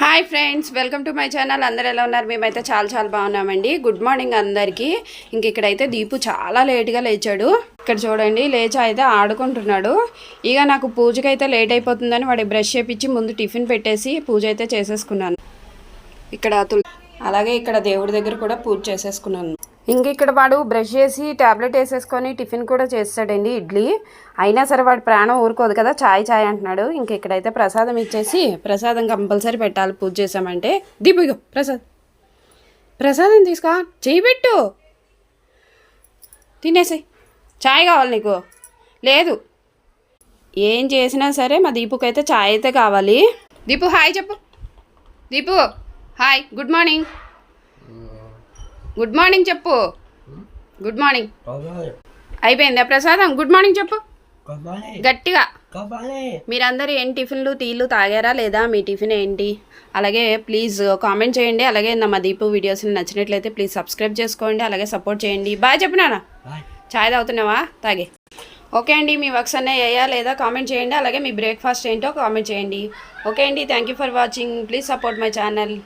Hi friends welcome to my channel. అందరు ఎలా ఉన్నారు? మేమైతే చాలా చాలా బాగున్నామండి. గుడ్ మార్నింగ్ అందరికీ. ఇంక ఇక్కడైతే దీపు చాలా లేట్గా లేచాడు. ఇక్కడ చూడండి లేచి అయితే ఆడుకుంటున్నాడు. ఇక నాకు పూజకైతే లేట్ అయిపోతుందని వాడి బ్రష్ చేపించి ముందు టిఫిన్ పెట్టేసి పూజ అయితే చేసేసుకున్నాను. ఇక్కడ అలాగే ఇక్కడ దేవుడి దగ్గర కూడా పూజ చేసేసుకున్నాను. ఇంక ఇక్కడ వాడు బ్రష్ చేసి ట్యాబ్లెట్ వేసేసుకొని టిఫిన్ కూడా చేస్తాడండి ఇడ్లీ. అయినా సరే వాడు ప్రాణం ఊరుకోదు కదా చాయ్ చాయ్ అంటున్నాడు. ఇంక ఇక్కడైతే ప్రసాదం ఇచ్చేసి ప్రసాదం కంపల్సరీ పెట్టాలి. పూజ చేసామంటే దీపు ప్రసాద్. ప్రసాదం తీసుకో చేయి పెట్టు. తినేసి. చాయ్ కావాలి నీకు. లేదు. ఏం చేసినా సరే మా దీపుకైతే చాయ్ అయితే కావాలి. దీపు హాయ్ చెప్పు. Deepu hi good morning. Good morning చెప్పు. Good morning. అయిపోయిందా ప్రసాదం? గుడ్ మార్నింగ్ చెప్పు. గట్టిగా. మీరందరూ ఏం టిఫిన్లు టీలు తాగారా లేదా? మీ టిఫిన్ ఏంటి? అలాగే ప్లీజ్ కామెంట్ చేయండి. అలాగే నా మా దీపు వీడియోస్ నచ్చినట్లయితే ప్లీజ్ సబ్స్క్రైబ్ చేసుకోండి. అలాగే సపోర్ట్ చేయండి. బాయ్ చెప్పు నాన్న. బాయ్. చాయ్ తాగుతున్నావా? తాగే. ఓకే అండి. మీ వర్క్స్ అన్నీ అయ్యా లేదా? కామెంట్ చేయండి. అలాగే మీ బ్రేక్ఫాస్ట్ ఏంటో కామెంట్ చేయండి. ఓకే అండి. Thank you for watching. Please support my channel.